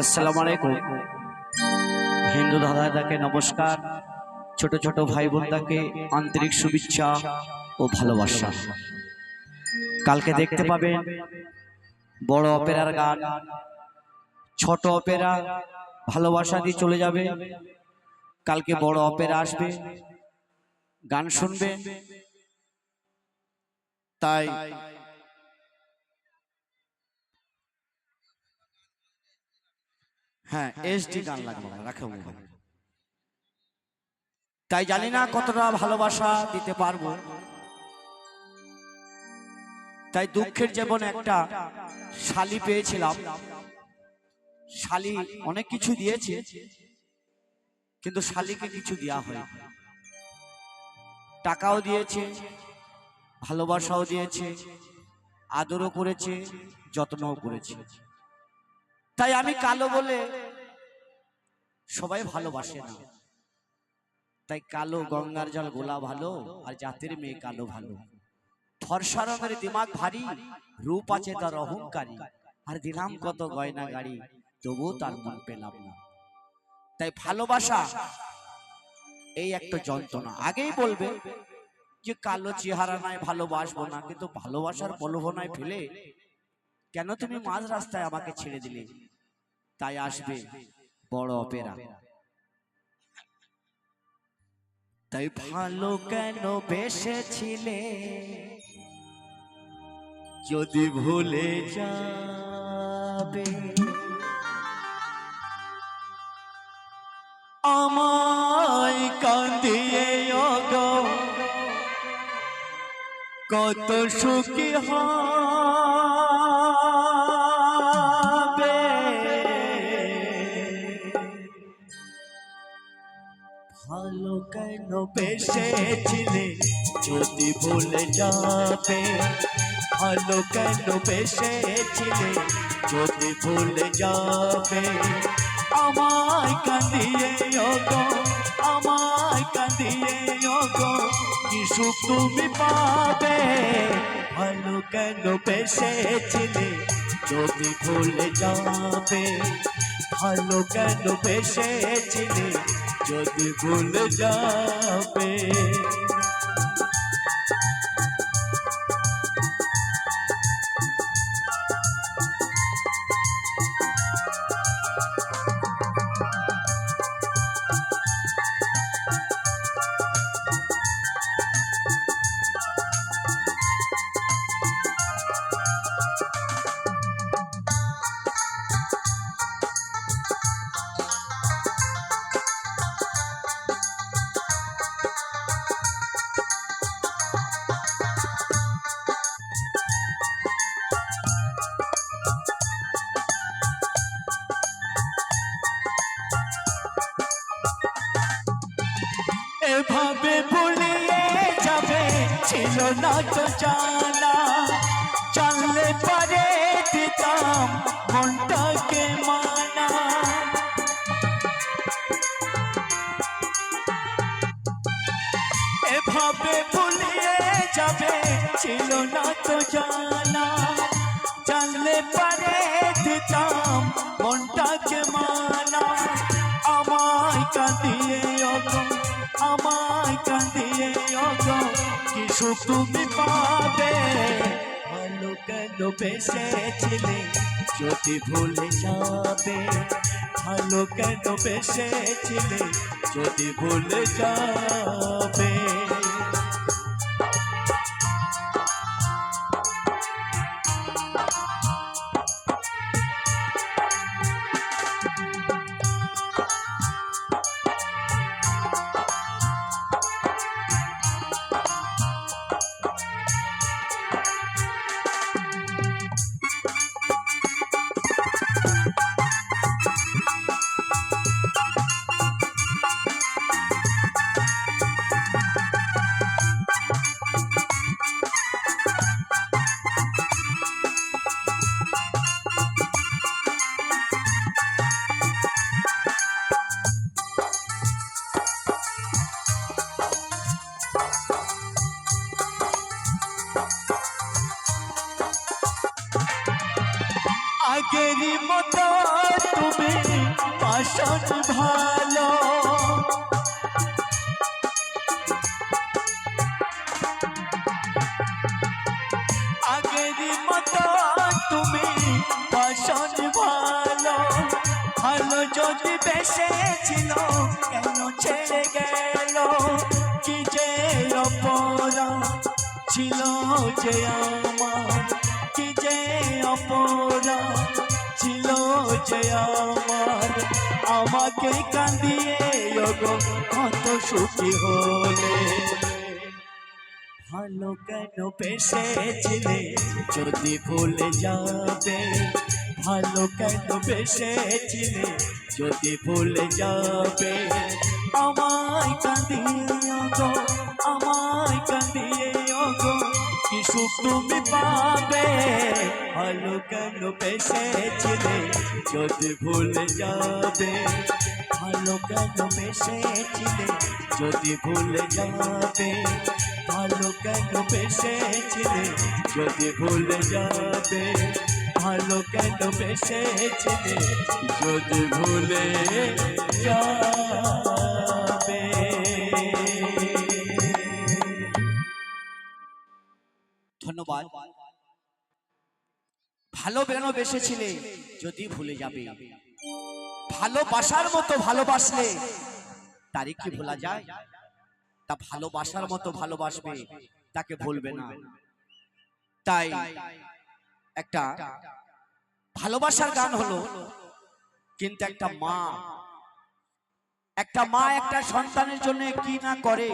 আসসালামু আলাইকুম। হিন্দু দাদাদাকে নমস্কার। ছোট ছোট ভাই বোনদাকে আন্তরিক শুভেচ্ছা ও ভালোবাসা। কালকে দেখতে পাবেন বড় অপেরার গান। ছোট অপেরা ভালোবাসা দিয়ে চলে যাবে। কালকে বড় অপেরা আসবে। গান শুনবে। তাই হ্যাঁ এসডি গান লাগবে রাখো তাই জানি না কতটা ভালোবাসা দিতে পারব। তাই দুঃখের যেমন একটা শালি পেয়েছিলাম। শালি অনেক কিছু দিয়েছে কিন্তু শালিকে কিছু দেওয়া হয় টাকাও দিয়েছে ভালোবাসাও দিয়েছে আদরও করেছে যত্নও করেছে। তাই আমি কালো বলে সবাই ভালোবাসে না। তাই কালো গঙ্গার জল গোলা ভালো, আর জাতের মেয়ে কালো ভালো। ফর্সা রঙের দিমাগ ভারী, রূপ আছে তার অহংকারী। আর দিলাম কত গয়না গাড়ি, তবুও তার মন পেলাম না। তাই ভালোবাসা এই একটা যন্ত্রণা। আগেই বলবে যে কালো চেহারা নাই, ভালোবাসবো না। কিন্তু ভালোবাসার প্রলোভনায় ফেলে কেন তুমি মাঝ রাস্তায় আমাকে ছেড়ে দিলে? তাই আসবে। বড় অপেরা। তাই ভালো কেন বেসেছিলে? যদি ভুলে যাবে। আমায় কান্দিয়ে কত সুখী হবে বেসেছিলে যদি ভুলে যাবে ভালো কেন বেসেছিলে যদি ভুলে যাবে আমায় কাঁদিয়ে গো আমায় কাঁদিয়ে গো কি তুমি পাবে? ভালো কেন বেসেছিলে যদি ভুলে যাবে ভালো কেন বেসেছিলে যদি ভুলে যাবে ছিল না তো জানা। জানলে পারে দিতাম মনটাকে মানা। এভাবে ভুলিয়ে যাবে ছিল না তো জানা। জানলে পারে দিতাম আমায় দিয়ে অগো কি সুখ তুমি পাবে। ভালো কেন বেসেছিলে, যদি ভুলে যাবে। ভালো কেন বেসেছিলে, যদি ভুলে যাবে। আগেরই মতো তুমি পাশন ভালো। আগেরই মতো তুমি পাশন ভালো। ভালো যদি বেসেছিল, কেন ছেড়ে গেল? কি যে অপরা ছিল যে আমার? যে আমার। আমাকে কান্দিয়ে ওগো, কত সুখী হলে। ভালো কেন বেসেছিলে, যদি ভুলে যাবে? ভালো কেন বেসেছিলে, যদি ভুলে যাবে? আমায় কাঁদিয়ে গো আমায় কাঁদিয়ে গো কি সুখ তুমি পাবে ভালো কেন বেসেছিলে যদি ভুলে যাবে ভালো কেন বেসেছিলে যদি ভুলে যাবে ভালো কেন বেসেছিলে যদি ভুলে যাবে ভালো কেন বেসেছিলে যদি ভুলে যাবে ধন্যবাদ। ভালো বেসেছিলে, যদি ভুলে যাবে। ভালোবাসার মতো ভালোবাসলে তারই কি ভোলা যায়? তা ভালোবাসার মতো ভালোবাসবে, তাকে ভুলবে না। তাই একটা ভালোবাসার গান হলো, কিন্তু একটা মা। একটা মা একটা সন্তানের জন্য কি না করে